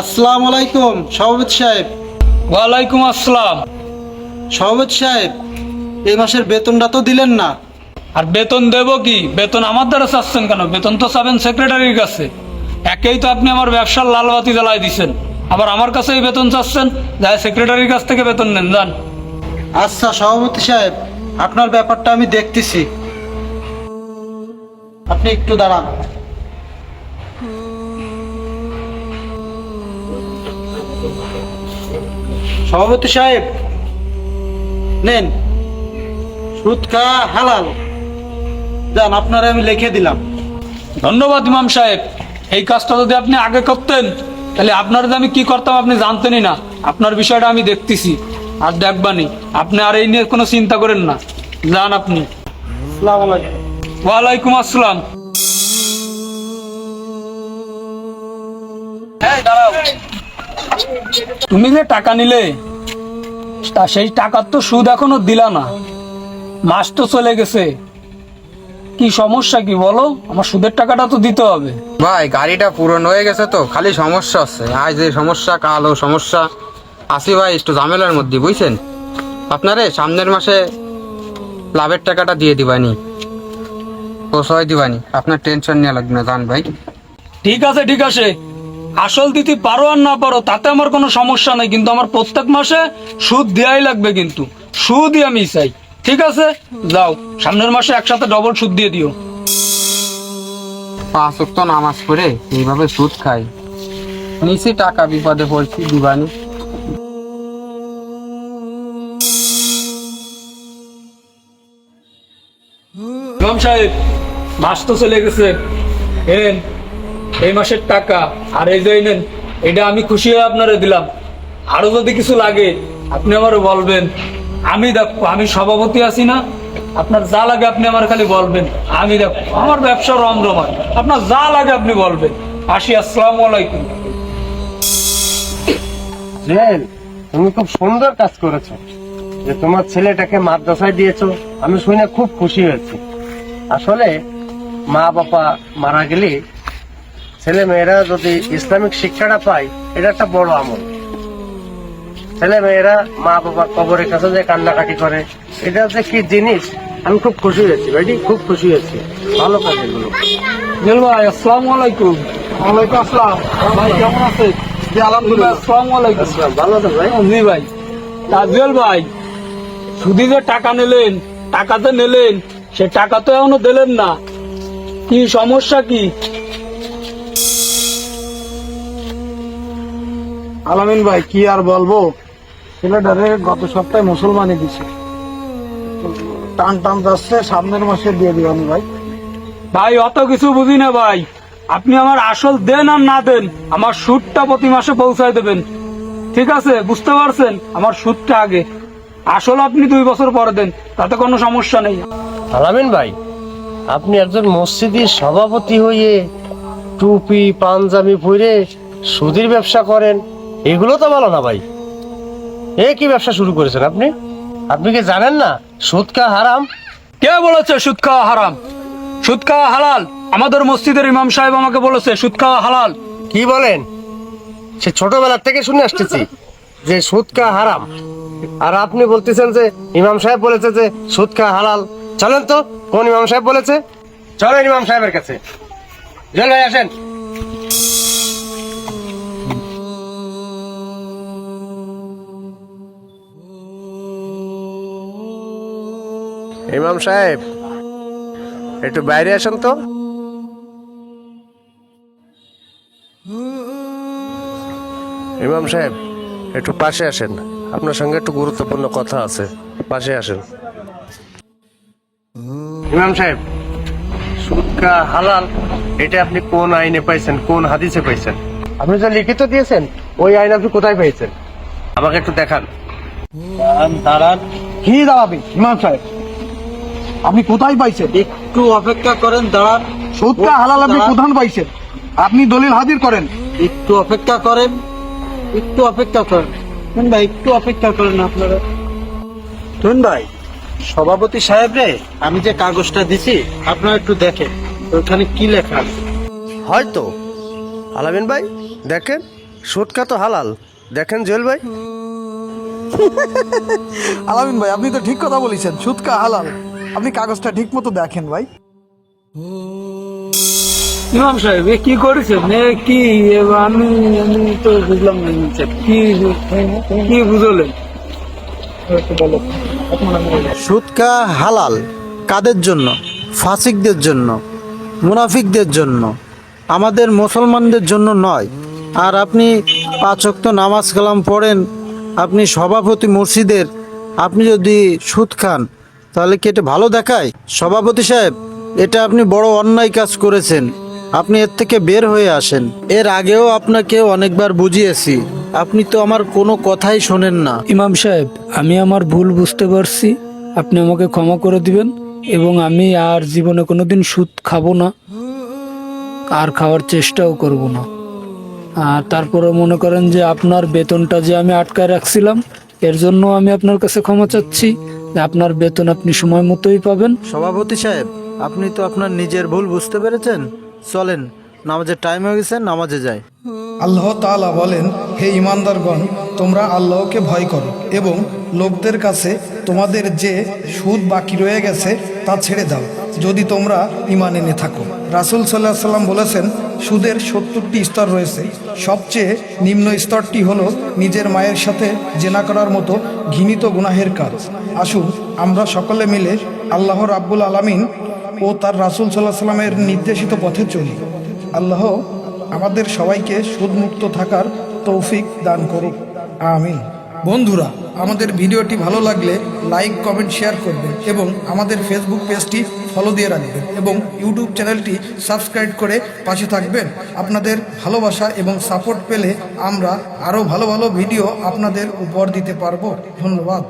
আসসালামু আলাইকুম সভাপতি সাহেব। ওয়ালাইকুম আসসালাম। সভাপতি সাহেব এই মাসের বেতনটা তো দিলেন না। আর বেতন দেব কি? বেতন আমার দ্বারা চাচ্ছেন কেন? বেতন তো চাবেন সেক্রেটারির কাছে। একেই তো আপনি আমার ব্যবসার লালবাতি জ্বালাই দিছেন। আবার আমার কাছেই বেতন চাচ্ছেন? যাই সেক্রেটারির কাছ থেকে বেতন নেন যান। আচ্ছা সভাপতি সাহেব আপনার ব্যাপারটা আমি দেখতেছি। আপনি একটু দাঁড়ান। সভাপতি সাহেব নেন। সুদ খাওয়া হালাল? যান আপনারা আমি লিখে দিলাম। ধন্যবাদ ইমাম সাহেব। এই কাজটা যদি আপনি আগে করতেন তাহলে আপনার যে আমি কি করতাম আপনি জানতেনই না। আপনার বিষয়টা আমি দেখতেছি। আর দেখবানি আপনি আর এই নিয়ে কোনো চিন্তা করেন না। যান আপনি। ওয়ালাইকুম আসসালাম। তুমি যে টাকা নিলে তা সেই টাকার তো সুদ এখনও দিলা না। মাস তো চলে গেছে। কি সমস্যা কি বলো? আমার সুদের টাকাটা তো দিতে হবে। ভাই গাড়িটা পুরনো হয়ে গেছে তো খালি সমস্যা আছে। আজ এই সমস্যা কালো সমস্যা। আসি ভাই একটু ঝামেলার মধ্যে বুঝছেন? আপনারে সামনের মাসে লাভের টাকাটা দিয়ে দিবানি। পোষায় দিবানি। আপনার টেনশন নেওয়া লাগবে না জান ভাই। ঠিক আছে ঠিক আছে। আসল দিতে পারো আর না পারো তাতে আমার কোনো সমস্যা নাই কিন্তু আমার প্রত্যেক মাসে সুদ দেওয়াই লাগবে কিন্তু। সুদই আমি চাই। ঠিক আছে? যাও। সামনের মাসে একসাথে ডবল সুদ দিয়ে দিও। পাঁচ ওয়াক্ত নামাজ পড়ে এইভাবে সুদ খাই। নিচে টাকা বিপদে পড়ছি দিবানি। সাহেব মাস তো চলে গেছে। এনেন এই মাসের টাকা আর এই যে এটা আমি খুশি হয়ে আপনারে দিলাম। আরও যদি কিছু লাগে, আপনি আমারে বলবেন। আমি দেখো, আমি সভাপতি আছি না, আপনার যা লাগে আপনি আমার খালি বলবেন। আমি দেখো, আমার ব্যবসা রমরমান আপনার যা লাগে আপনি বলবেন। আসি, আসসালামু আলাইকুম। তুমি খুব সুন্দর কাজ করেছ। যে তোমার ছেলেটাকে মাদ্রাসায় দিয়েছ, আমি শুনে খুব খুশি হয়েছি। আসলে মা বাবা মারা গেলে ছেলে মেয়েরা যদি ইসলামিক শিক্ষাটা পায় এটা একটা বড় আমল। ছেলে মেয়েরা মা বাবা কবরের কাছে যে কান্নাকাটি করে এটা যে কি জিনিস? আমি খুব খুশি হয়েছি ভাইটি খুব খুশি হয়েছি। ভালো কাজ এগুলো জেল ভাই আসসালামু আলাইকুম। ওয়ালাইকুম আসসালাম। ভাই কেমন আছেন? জি আলহামদুলিল্লাহ। আসসালামু আলাইকুম। আসসালাম, ভালো আছেন ভাই? জি ভাই। তাজুয়েল ভাই সুদি যে টাকা নিলেন টাকাতে নিলেন সে টাকা তো এখনও দিলেন না। কি সমস্যা কি? আলামিন ভাই কি আর বলব? ছেলেটারে গত সপ্তাহে মুসলমানি দিছে। টান টান যাচ্ছে সামনের মাসে দিয়ে দিবানি ভাই। ভাই অত কিছু বুঝি না ভাই। আপনি আমার আসল দেন আর না দেন আমার সুদটা প্রতি মাসে পৌঁছায় দেবেন। ঠিক আছে বুঝতে পারছেন? আমার সুদটা আগে। আসল আপনি দুই বছর পরে দেন তাতে কোনো সমস্যা নেই। আলামিন ভাই আপনি একজন মসজিদের সভাপতি হয়ে টুপি পাঞ্জাবি পরে সুদির ব্যবসা করেন। এগুলো তো ভালো না ভাই। এ কি ব্যবসা শুরু করেছেন আপনি? আপনি কি জানেন না সুদ হারাম? কে বলেছে সুদ খাওয়া হারাম? সুদ খাওয়া হালাল? আমাদের মসজিদের ইমাম সাহেব আমাকে বলেছে সুদ খাওয়া হালাল। কি বলেন? সে ছোটবেলা থেকে শুনে আসতেছি যে সুদ হারাম। আর আপনি বলতেছেন যে ইমাম সাহেব বলেছে যে সুদ হালাল। চলেন তো কোন ইমাম সাহেব বলেছে? চলেন ইমাম সাহেবের কাছে। জল ভাই আসেন। ইমাম সাহেব একটু বাইরে আসেন তো। ইমাম সাহেব একটু পাশে আসেন। আপনার সঙ্গে একটু গুরুত্বপূর্ণ কথা আছে। পাশে আসেন। ইমাম সাহেব সুদকা হালাল এটা আপনি কোন আইনে পাইছেন কোন হাদিসে পাইছেন? আপনি যা লিখিত দিয়েছেন ওই আইন আপনি কোথায় পাইছেন? আমাকে একটু দেখান। দাঁড়ান কি দাঁড়াবি? ইমাম সাহেব আপনি কোথায় পাইছেন? একটু অপেক্ষা করেন দাঁড়ান। সুদকা হালাল আপনি প্রধান পাইছেন? আপনি দলিল হাজির করেন। একটু অপেক্ষা করেন একটু অপেক্ষা করেন। শুন ভাই একটু অপেক্ষা করেন আপনারা। শুন ভাই সভাপতি সাহেব রে আমি যে কাগজটা দিছি আপনারা একটু দেখেন ওখানে কি লেখা আছে। হয়তো। আলামিন ভাই দেখেন সুটকা তো হালাল। দেখেন জুয়েল ভাই। আলামিন ভাই আপনি তো ঠিক কথা বলেছেন সুদকা হালাল। আপনি কাগজটা ঠিক মতো দেখেন ভাই। ইমাম সাহেব এ কি করেছেন? এ কি আমি আমি তো বুঝলাম না কি কি বুঝলেন? সুদকা হালাল কাদের জন্য? ফাসিকদের জন্য মুনাফিকদের জন্য আমাদের মুসলমানদের জন্য নয়। আর আপনি পাঁচ ওয়াক্ত নামাজ কালাম পড়েন আপনি সভাপতি মসজিদের আপনি যদি সুদ খান তাহলে কি এটা ভালো দেখায়? সভাপতি সাহেব, এটা আপনি বড় অন্যায় কাজ করেছেন। আপনি এর থেকে বের হয়ে আসেন। এর আগেও আপনাকে অনেকবার বুঝিয়েছি। আপনি তো আমার কোনো কথাই শোনেন না। ইমাম সাহেব, আমি আমার ভুল বুঝতে পারছি। আপনি আমাকে ক্ষমা করে দিবেন এবং আমি আর জীবনে কোনোদিন সুদ খাব না, আর খাওয়ার চেষ্টাও করব না। আর তারপরে মনে করেন যে আপনার বেতনটা যে আমি আটকায় রাখছিলাম, এর জন্য আমি আপনার কাছে ক্ষমা চাচ্ছি। আপনার বেতন আপনি সময় মতোই পাবেন। সভাপতি সাহেব আপনি তো আপনার নিজের ভুল বুঝতে পেরেছেন। চলেন নামাজের টাইম হয়ে গেছে নামাজে যাই। আল্লাহ তালা বলেন হে ইমানদারগণ তোমরা আল্লাহকে ভয় করো এবং লোকদের কাছে তোমাদের যে সুদ বাকি রয়ে গেছে তা ছেড়ে দাও। যদি তোমরা ইমান এনে থাকো। রাসুল সাল্লাহ সাল্লাম বলেছেন, সুদের সত্তরটি স্তর রয়েছে। সবচেয়ে নিম্ন স্তরটি হলো নিজের মায়ের সাথে জেনা করার মতো ঘৃণিত গুনাহের কাজ। আসুন, আমরা সকলে মিলে আল্লাহ রাব্বুল আলামিন ও তার রাসুল সাল্লাহ সাল্লামের নির্দেশিত পথে চলি। আল্লাহ আমাদের সবাইকে সুদমুক্ত থাকার তৌফিক দান করুক। আমিন। বন্ধুরা, আমাদের ভিডিওটি ভালো লাগলে লাইক, কমেন্ট, শেয়ার করবেন এবং আমাদের ফেসবুক পেজটি ফলো দিয়ে রাখবেন এবং ইউটিউব চ্যানেলটি সাবস্ক্রাইব করে পাশে থাকবেন। আপনাদের ভালোবাসা এবং সাপোর্ট পেলে আমরা আরও ভালো ভালো ভিডিও আপনাদের উপহার দিতে পারব। ধন্যবাদ।